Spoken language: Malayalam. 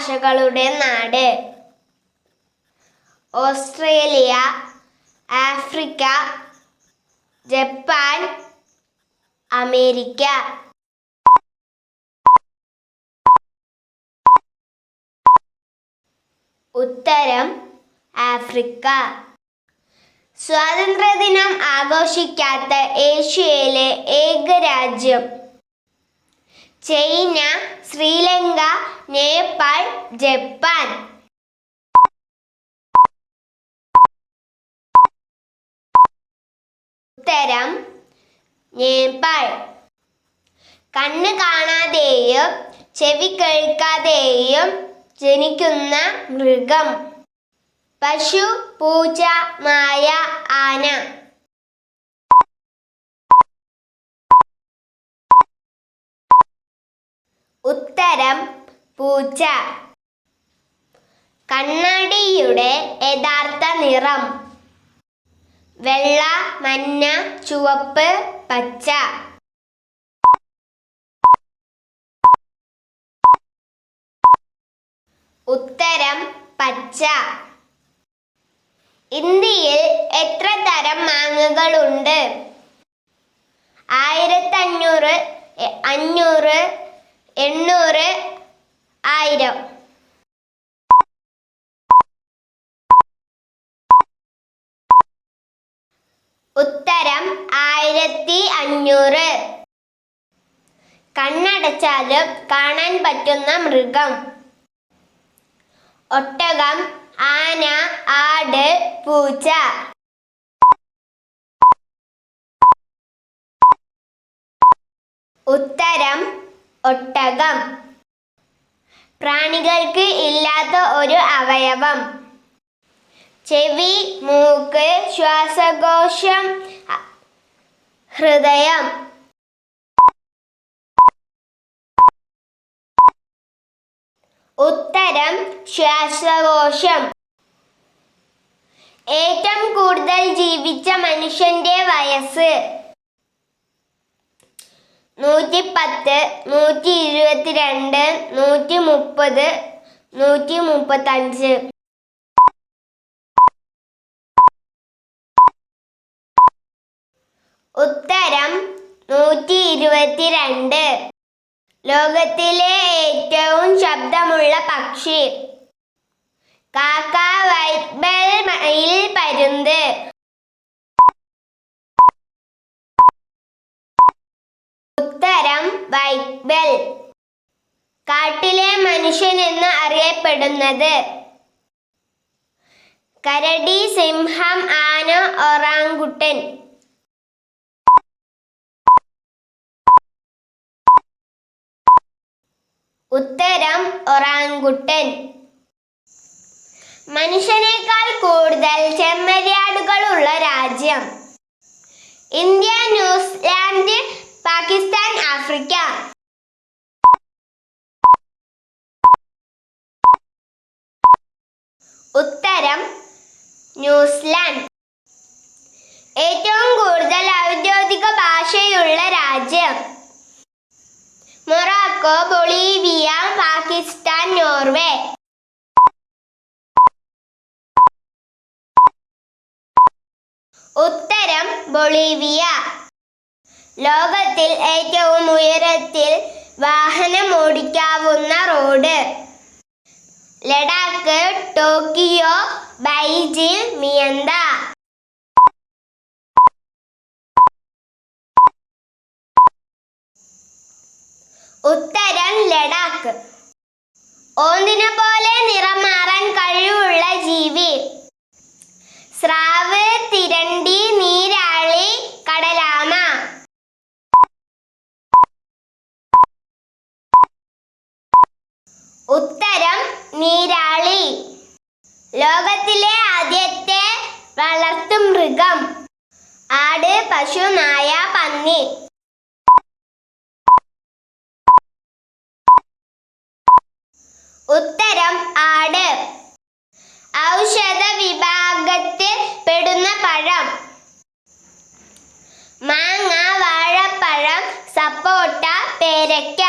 ഭാഷകളുടെ നാട്. Australia Africa Japan America. ഉത്തരം ആഫ്രിക്ക. സ്വാതന്ത്ര്യദിനം ആഘോഷിക്കാത്ത ഏഷ്യയിലെ ഏക രാജ്യം ചൈന ശ്രീലങ്ക നേപ്പാൾ ജപ്പാൻ. ഉത്തരം നേപ്പാൾ. കണ്ണ് കാണാതെയും ചെവി കേൾക്കാതെയും ജനിക്കുന്ന മൃഗം. പശു പൂച്ച മായ ആന. ഉത്തരം പൂച്ച. കണ്ണാടിയുടെ യഥാർത്ഥ നിറം. വെള്ള മഞ്ഞ ചുവപ്പ് പച്ച. ഉത്തരം പച്ച. ഇന്ത്യയിൽ എത്ര തരം മാങ്ങകളുണ്ട്? ആയിരത്തഞ്ഞൂറ് അഞ്ഞൂറ് എണ്ണൂറ് ആയിരം. ഉത്തരം ആയിരത്തി അഞ്ഞൂറ്. കണ്ണടച്ചാലും കാണാൻ പറ്റുന്ന മൃഗം. ഒട്ടകം ആന ആട് പൂച്ച. ഉത്തരം ഒട്ടകം. പ്രാണികൾക്ക് ഇല്ലാത്ത ഒരു അവയവം. ചെവി മൂക്ക് ശ്വാസകോശം ഹൃദയം. ഉത്തരം ശ്വാസകോശം. ഏറ്റവും കൂടുതൽ ജീവിച്ച മനുഷ്യന്റെ വയസ്സ്. നൂറ്റി പത്ത് നൂറ്റി ഇരുപത്തിരണ്ട് നൂറ്റി മുപ്പത് നൂറ്റി മുപ്പത്തഞ്ച് ഉത്തരം നൂറ്റി ഇരുപത്തിരണ്ട് ലോകത്തിലെ ഏറ്റവും ശബ്ദമുള്ള പക്ഷി. കാക്ക വൈറ്റ് ബെൽ മയിൽ പരുന്ത്. വൈറ്റ്ബെൽ കാട്ടിലെ മനുഷ്യൻ എന്ന് അറിയപ്പെടുന്നത് കരടി സിംഹം ആന ഒറാങ്കുട്ടൻ. ഉത്തരം ഒറാങ്കുട്ടൻ. മനുഷ്യനേക്കാൾ കൂടുതൽ ചെമ്മരിയാടുകളുള്ള രാജ്യം India New Zealand Pakistan Africa ഉത്തരം ന്യൂസിലാൻഡ്. ഏറ്റവും കൂടുതൽ ഔദ്യോഗിക ഭാഷയുള്ള രാജ്യം മൊറാക്കോ ബൊളീവിയ പാകിസ്ഥാൻ നോർവേ. ഉത്തരം ബൊളീവിയ. ലോകത്തിൽ ഏറ്റവും ഉയരത്തിൽ വാഹനം ഓടിക്കാവുന്ന റോഡ്. ലഡാക്ക് ടോക്കിയോ ബൈജിംഗ് മിയന്ത. ഉത്തരം ലഡാക്ക്. ഓന്തിനെ പോലെ നിറം മാറാൻ കഴിവുള്ള ജീവി. സ്രാവ് തിരണ്ടി നീരാളി കടലാമ ഉത്തരം നീരാളി. ലോകത്തിലെ ആദ്യത്തെ വളർത്തു മൃഗം. ആട് പശു നായ പന്നി. ഉത്തരം ആട്. ഔഷധ വിഭാഗത്തിൽ പെടുന്ന പഴം. മാങ്ങ വാഴപ്പഴം സപ്പോട്ട പേരയ്ക്ക.